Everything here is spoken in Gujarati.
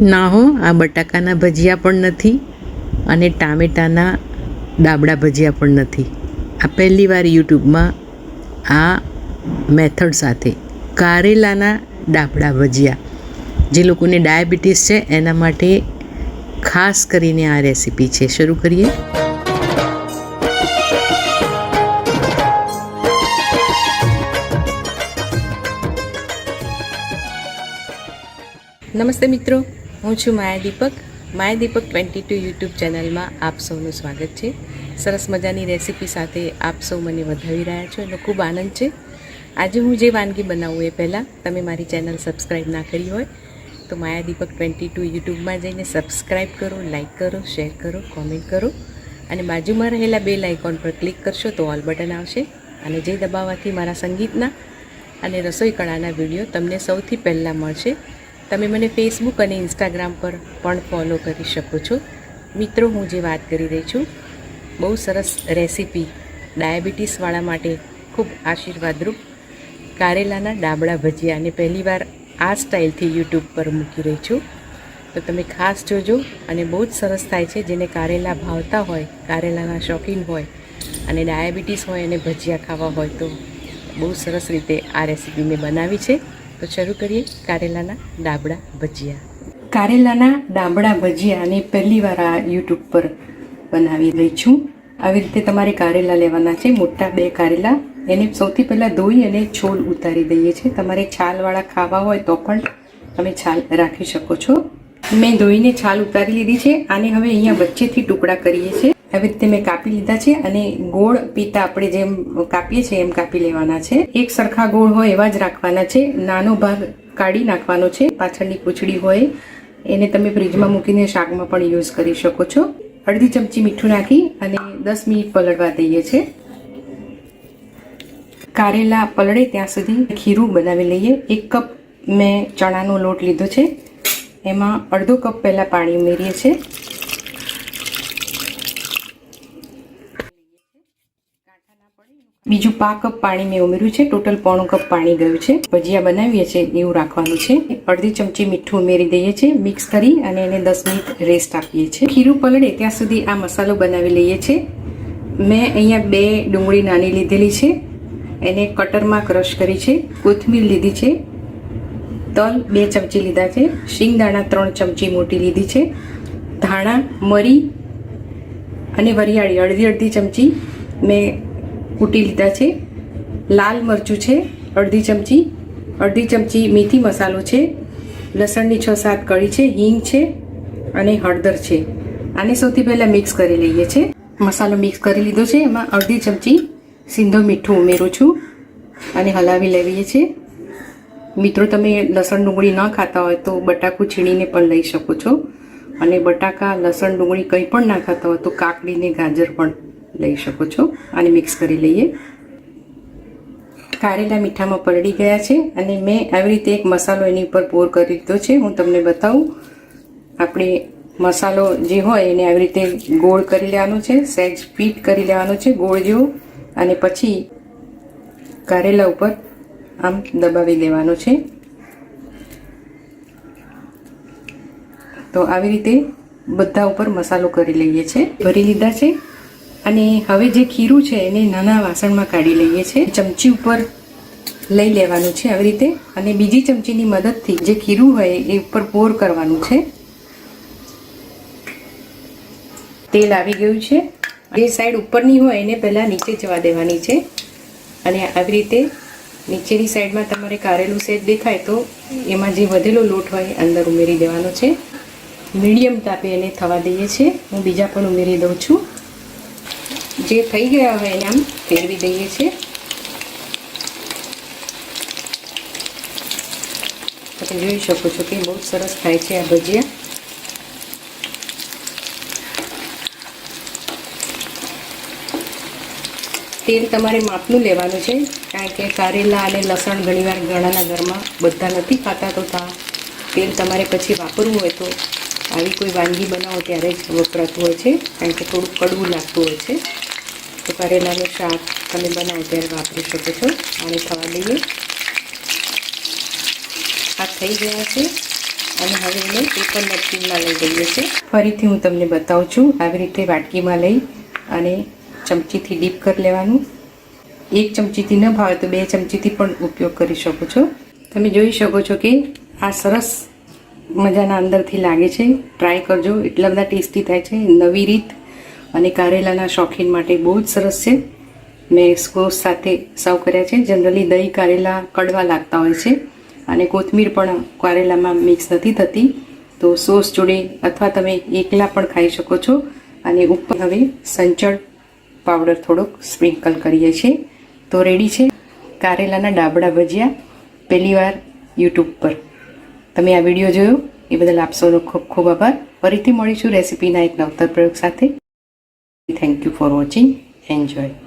ના હો, આ બટાકાના ભજીયા પણ નથી અને ટામેટાના દાબડા ભજીયા પણ નથી. આ પહેલી વાર યુટ્યુબમાં આ મેથડ સાથે કારેલાના દાબડા ભજીયા. જે લોકોને ડાયાબિટીસ છે, એના માટે ખાસ કરીને આ રેસીપી છે. શરૂ કરીએ. નમસ્તે મિત્રો. હું છું Maya Deepak. Maya Deepak twenty two YouTube ચેનલમાં આપ સૌનું સ્વાગત છે. સરસ મજાની રેસીપી સાથે આપ સૌ મને વધાવી રહ્યા છો એનો ખૂબ આનંદ છે. આજે હું જે વાનગી બનાવું એ પહેલાં તમે મારી ચેનલ સબસ્ક્રાઈબ ના કરી હોય તો માયા દીપક ટ્વેન્ટી ટુ યુટ્યુબમાં જઈને સબસ્ક્રાઈબ કરો, લાઇક કરો, શેર કરો, કોમેન્ટ કરો અને બાજુમાં રહેલા બે આઇકોન પર ક્લિક કરશો તો ઓલ બટન આવશે અને જે દબાવવાથી મારા સંગીતના અને રસોઈ કળાના વીડિયો તમને સૌથી પહેલાં મળશે. તમે મને ફેસબુક અને ઇન્સ્ટાગ્રામ પર પણ ફોલો કરી શકો છો. મિત્રો, હું જે વાત કરી રહી છું, બહુ સરસ રેસીપી ડાયાબિટીસવાળા માટે ખૂબ આશીર્વાદરૂપ કારેલાના ડાબળા ભજીયા અને પહેલીવાર આ સ્ટાઇલથી યુટ્યુબ પર મૂકી રહી છું. તો તમે ખાસ જોજો અને બહુ જ સરસ થાય છે, જેને કારેલા ભાવતા હોય, કારેલાના શોખીન હોય અને ડાયાબિટીસ હોય અને ભજીયા ખાવા હોય તો બહુ સરસ રીતે આ રેસીપી મેં બનાવી છે. તો શરૂ કરીએ કારેલાના ડાબડા ભજીયા. કારેલાના ડાબડા ભજીયા અને પહેલી વાર આ યુટ્યુબ પર બનાવી રહી છું. આવી રીતે તમારે કારેલા લેવાના છે, મોટા બે કારેલા. એને સૌથી પહેલાં ધોઈ અને છોલ ઉતારી દઈએ છીએ. તમારે છાલવાળા ખાવા હોય તો પણ તમે છાલ રાખી શકો છો. મેં ધોઈને છાલ ઉતારી લીધી છે. આને હવે અહીંયા વચ્ચેથી ટુકડા કરીએ છીએ. આવી રીતે મેં કાપી લીધા છે અને ગોળ પીતા આપણે જેમ કાપીએ છીએ એમ કાપી લેવાના છે. એક સરખા ગોળ હોય એવા જ રાખવાના છે. નાનો ભાગ કાઢી નાખવાનો છે. પાછળની પૂંછડી હોય એને તમે ફ્રીજમાં મૂકીને શાકમાં પણ યુઝ કરી શકો છો. અડધી ચમચી મીઠું નાખી અને દસ મિનિટ પલળવા દઈએ છે. કારેલા પલળે ત્યાં સુધી ખીરું બનાવી લઈએ. એક કપ મેં ચણાનો લોટ લીધો છે. એમાં અડધો કપ પહેલાં પાણી ઉમેરીએ છીએ. બીજું પા કપ પાણી મેં ઉમેર્યું છે. ટોટલ પોણું કપ પાણી ગયું છે. ભજીયા બનાવીએ છીએ એવું રાખવાનું છે. અડધી ચમચી મીઠું ઉમેરી દઈએ છીએ. મિક્સ કરી અને એને દસ મિનિટ રેસ્ટ આપીએ છીએ. ખીરું પલળે ત્યાં સુધી આ મસાલો બનાવી લઈએ છીએ. મેં અહીંયા બે ડુંગળી નાની લીધેલી છે. એને કટરમાં ક્રશ કરી છે. કોથમીર લીધી છે. તલ બે ચમચી લીધા છે. શિંગદાણા ત્રણ ચમચી મોટી લીધી છે. ધાણા, મરી અને વરિયાળી અડધી અડધી ચમચી મેં કૂટી લીધા છે. લાલ મરચું છે, અડધી ચમચી અડધી ચમચી મેથી મસાલો છે, લસણની છ સાત કળી છે, હિંગ છે અને હળદર છે. આને સૌથી પહેલાં મિક્સ કરી લઈએ છીએ મસાલો મિક્સ કરી લીધો છે, એમાં અડધી ચમચી સિંધો મીઠું ઉમેરું છું અને હલાવી લેવીએ છીએ મિત્રો, તમે લસણ ડુંગળી ન ખાતા હોય તો બટાકું છીણીને પણ લઈ શકો છો. અને બટાકા, લસણ ડુંગળી કંઈ પણ ના ખાતા હોય તો કાકડીને ગાજર પણ. લઈ શકો છો. આને મિક્સ કરી લઈએ. કારેલા મીઠામાં પલળી ગયા છે અને મેં આવી રીતે એક મસાલો એની ઉપર પોર કરી દીધો છે. હું તમને બતાવું. આપણે મસાલો જે હોય એને આવી રીતે ગોળ કરી લેવાનો છે સહેજ પીટ કરી લેવાનો છે, ગોળ જેવો. અને પછી કારેલા ઉપર આમ દબાવી દેવાનો છે. તો આવી રીતે બધા ઉપર મસાલો કરી લઈએ છીએ ભરી લીધા છે. અને હવે જે ખીરું છે એને નાના વાસણમાં કાઢી લઈએ છીએ. ચમચી ઉપર લઈ લેવાનું છે આવી રીતે. અને બીજી ચમચીની મદદથી જે ખીરું હોય એ ઉપર પોર કરવાનું છે. તેલ આવી ગયું છે. જે સાઈડ ઉપરની હોય એને પહેલાં નીચે જવા દેવાની છે. અને આવી રીતે નીચેની સાઈડમાં તમારે કારેલું સેજ દેખાય તો એમાં જે વધેલો લોટ હોય અંદર ઉમેરી દેવાનો છે. મીડિયમ તાપે એને થવા દઈએ છીએ. હું બીજા પણ ઉમેરી દઉં છું. જે થઈ ગયા હોય એને આમ ફેરવી દઈએ છીએ. તમે જોઈ શકો છો કે બહુ સરસ થાય છે આ ભજીયા. તેલ તમારે માપનું લેવાનું છે, કારણ કે કારેલા અને લસણ ઘણીવાર ઘણાના ઘરમાં બધા નથી ખાતા, તો તા તેલ તમારે પછી વાપરવું હોય તો આવી કોઈ વાનગી બનાવો ત્યારે જ વપરાતું હોય છે, કારણ કે થોડું કડવું લાગતું હોય છે. તો કરેલાનું શાક તમે બનાવો ત્યારે વાપરી શકો છો. આને થવા દઈએ. આ થઈ ગયા છે. અને હવે એને પેપર નેપકિનમાં લઈ લઈએ છે ફરીથી હું તમને બતાવું છું આવી રીતે વાટકીમાં લઈ અને ચમચીથી ડીપ કરી લેવાનું. એક ચમચીથી ન ભાવે તો બે ચમચીથી પણ ઉપયોગ કરી શકો છો. તમે જોઈ શકો છો કે આ સરસ મજાના અંદરથી લાગે છે. ટ્રાય કરજો. એટલા બધા ટેસ્ટી થાય છે. નવી રીત અને કારેલાના શોખીન માટે બહુ જ સરસ છે. મેં સોસ સાથે સર્વ કર્યા છે. જનરલી દહીં કારેલા કડવા લાગતા હોય છે. અને કોથમીર પણ કારેલામાં મિક્સ નથી થતી. તો સોસ જોડે અથવા તમે એકલા પણ ખાઈ શકો છો. અને ઉપર હવે સંચળ પાવડર થોડોક સ્પ્રિંકલ કરીએ છીએ. તો રેડી છે કારેલાના ડાબડા ભજીયા પહેલીવાર યુટ્યુબ પર. તમે આ વીડિયો જોયો? એ બદલ આપસોનો ખૂબ ખૂબ આભાર. ફરીથી મળીશું રેસીપીના એક નવતર પ્રયોગ સાથે. Thank you for watching. Enjoy.